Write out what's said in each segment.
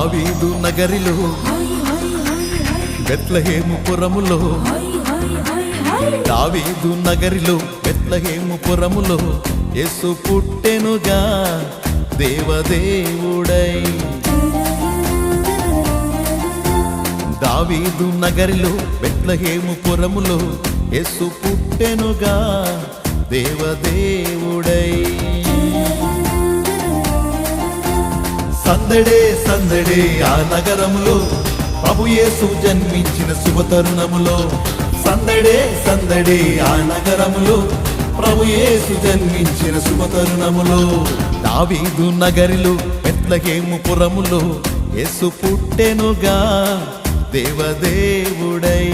దావీదు నగరిలో బెత్లహేము పురములో దావీదు నగరిలో బెత్లహేము పురములో ఎస్సు పుట్టెనుగా దేవదేవుడై. దావీదు నగరిలో బెత్లహేము పురములో ఎస్సు పుట్టెనుగా దేవదేవుడై. సందడే సందడే ఆ నగరములో ప్రభుయేసు జన్మించిన శుభతరుణములో. సందడే సందడే ఆ నగరములో ప్రభుయేసు జన్మించిన శుభతరుణములో. దావీదు నగరిలో బెత్లహేము పురములో యేసు పుట్టెనుగా దేవదేవుడై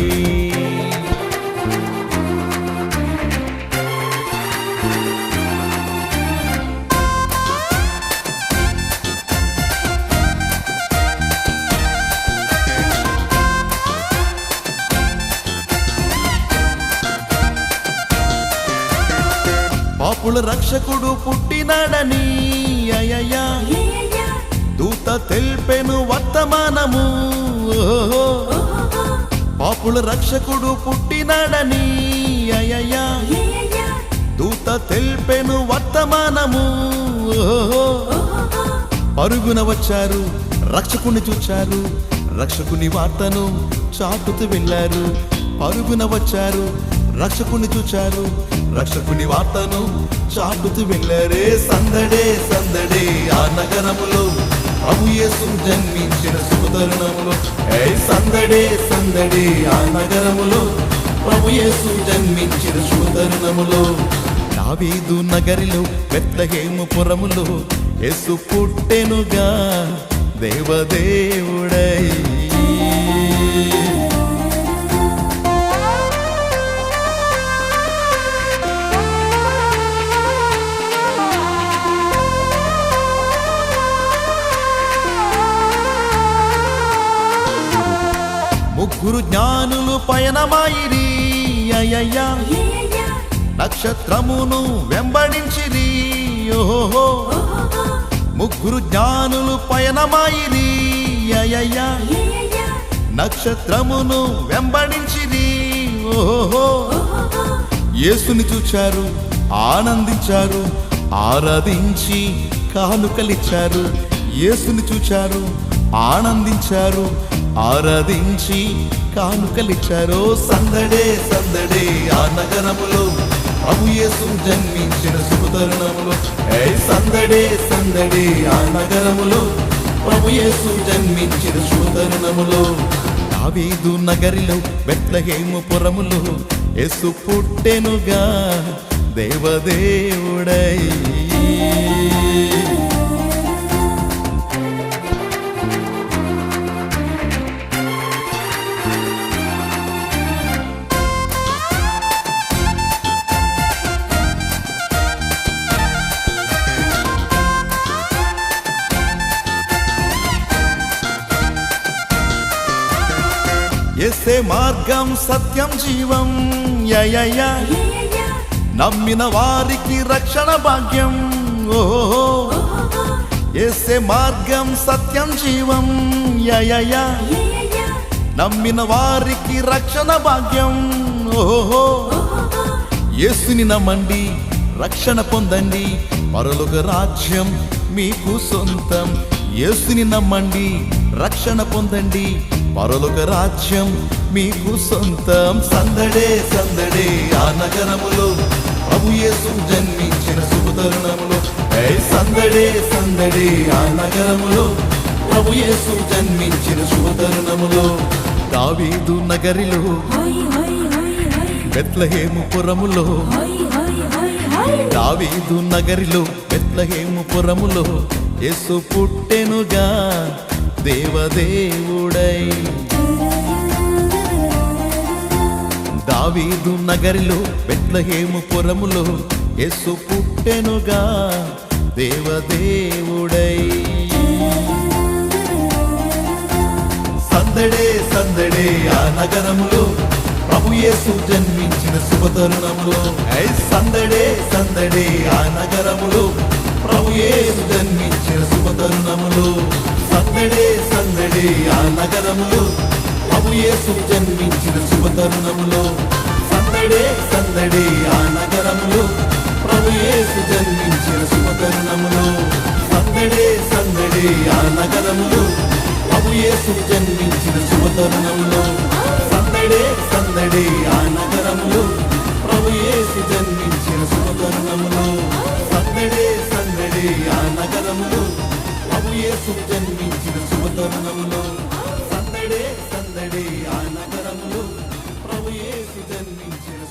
పాపుల రక్షకుడు పుట్టినాడని. అయ్యయ్యా. దూత తెల్పెను వర్తమానము. పాపుల రక్షకుడు పుట్టినాడని. అయ్యయ్యా. దూత తెల్పెను వర్తమానము. పరుగున వచ్చారు రక్షకుని చూచారు రక్షకుని వార్తను చాటుతూ వెళ్ళారు పరుగున వచ్చారు రక్షకుని చూచారు రక్షకుని వార్తను చాటుతూ వెళ్ళారే సందడే సందడే. ఆ నగరములో ప్రభు జన్మించిన శుభతరుణములో ఏ సందడే సందడే. ఆ నగరములో ప్రభుయేసు జన్మించిన శుభతరుణములో దావీదు నగరిలో బెత్లహేము పురములో యేసు పుట్టెనుగా దేవదేవుడై ముగ్గురు జ్ఞానులు పయనమాయిరి. అయ్యయ్యా. నక్షత్రమును వెంబడించిరి. ఓహో ముగ్గురు జ్ఞానులు పయనమాయిరి. అయ్యయ్యా. నక్షత్రమును వెంబడించిరి. ఓహో యేసుని చూచారు ఆనందించారు ఆరాధించి కానుకలిచ్చారు. యేసుని చూచారు ఆనందించారు ఆరాధించి కానుకలిచ్చారో. సందడే సందడే ఆ నగరములో అభుయేసు జన్మించిన శుభతరుణములో ఏ సందడే సందడే ఆ నగరములో అభుయేసు జన్మించిన శుభతరుణములో దావీదు నగరిలో బెత్లహేము పురములో ఎసు పుట్టెనుగా దేవదేవుడై. ఎస్సే మార్గం సత్యం జీవం. యయయా. నమ్మిన వారికి రక్షణ భాగ్యం. ఓహో ఎస్సే మార్గం సత్యం జీవం. యయయా. నమ్మిన వారికి రక్షణ భాగ్యం. ఓహో యేసుని నమ్మండి రక్షణ పొందండి. పరలోక రాజ్యం మీకు సొంతం. యేసుని నమ్మండి రక్షణ పొందండి. పరలోక రాజ్యం మీకు సొంతం. సందడే సందడే ఆ నగరములో ప్రభు యేసు జన్మించిన శుభతరుణములో సందడే సందడే ఆ నగరములో ప్రభు యేసు జన్మించిన శుభతరుణములో దావీదు నగరిలో బెత్లహేము పురములో. దావీదు నగరిలో బెత్లహేము పురములో యేసు పుట్టెనుగా దేవదేవుడై దావీదు నగరిలో బెట్లహేము పురములో యేసు పుట్టెనుగా దేవదేవుడై. సందడే సందడే ఆ నగరములో ప్రభు యేసు జన్మించిన శుభతరుణములో. ఐ సందడే సందడే ఆ నగరములో ప్రభు యేసు జన్మించిన శుభతరుణములో. సందడే సందడే ఆ నగరములో ప్రభు యేసు జన్మించిన శుభతరుణములో. సందడే సందడే ఆ నగరములో. ప్రభు యేసు జన్మించిన శుభతరుణములో. సందడే సందడే ఆ నగరములో. ప్రభు యేసు జన్మించిన శుభతరుణములో. సందడే సందడే ఆ నగరములో. ప్రభు యేసు జన్మించిన శుభతరుణములో. సందడే సందడే ఆ నగరములో. ప్రభు యేసు జన్మించిన శుభతరుణములో. సందడే సందడే ఆ నగరంలో ప్రభు ఏసు జన్మించిన